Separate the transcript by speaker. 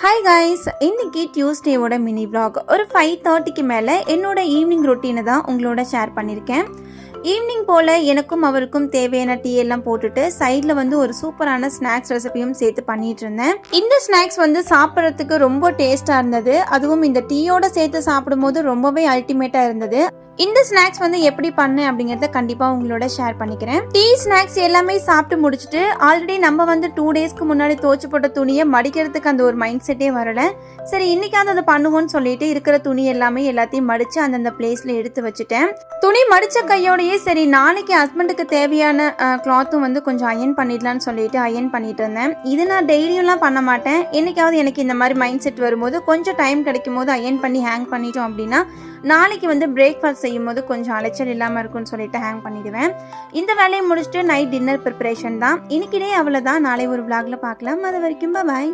Speaker 1: Hi guys இன்னைக்கு டியூஸ்டேவோட mini vlog ஒரு ஃபைவ் தேர்ட்டிக்கு மேலே என்னோட ஈவினிங் ரொட்டீனை தான் உங்களோட ஷேர் பண்ணியிருக்கேன் ஈவினிங் போல் எனக்கும் அவருக்கும் தேவையான டீ எல்லாம் போட்டுட்டு சைடில் வந்து ஒரு சூப்பரான ஸ்நாக்ஸ் ரெசிபியும் சேர்த்து பண்ணிட்டு இருந்தேன். இந்த ஸ்நாக்ஸ் வந்து சாப்பிட்றதுக்கு ரொம்ப டேஸ்ட்டாக இருந்தது. அதுவும் இந்த டீயோட சேர்த்து சாப்பிடும்போது ரொம்பவே அல்டிமேட்டாக இருந்தது. இந்த ஸ்நாக்ஸ் வந்து எப்படி பண்ணேன் அப்படிங்கறத கண்டிப்பா உங்களோட ஷேர் பண்ணிக்கிறேன். டீ ஸ்நாக்ஸ் எல்லாமே சாப்பிட்டு முடிச்சுட்டு ஆல்ரெடி நம்ம வந்து டூ டேஸ்க்கு முன்னாடி துவச்சு போட்ட துணியை மடிக்கிறதுக்கு அந்த ஒரு மைண்ட் செட்டே வரல. சரி இன்னைக்காவது அதை பண்ணுவோம்னு சொல்லிட்டு இருக்கிற துணி எல்லாமே எல்லாத்தையும் மடிச்சு அந்தந்த பிளேஸ்ல எடுத்து வச்சுட்டேன். துணி மடிச்ச அதோடையே சரி நாளைக்கு ஹஸ்பண்டுக்கு தேவையான கிளாத்தும் வந்து கொஞ்சம் அயன் பண்ணிடலாம்னு சொல்லிட்டு அயன் பண்ணிட்டு இருந்தேன். இது நான் டெய்லியும்லாம் பண்ண மாட்டேன். என்னைக்காவது எனக்கு இந்த மாதிரி மைண்ட் செட் வரும்போது கொஞ்சம் டைம் கிடைக்கும் போது அயன் பண்ணி ஹேங் பண்ணிட்டோம் அப்படின்னா நாளைக்கு வந்து பிரேக்ஃபாஸ்ட் செய்யும் போது கொஞ்சம் அலைச்சல் இல்லாமல் இருக்கும்னு சொல்லிட்டு ஹேங் பண்ணிடுவேன். இந்த வேலையை முடிச்சுட்டு நைட் டின்னர் ப்ரிப்பரேஷன் தான். இன்னைக்கிடே அவ்வளோதான் நாளை ஒரு vlogல பார்க்கலாம். அது வரைக்கும் பாய்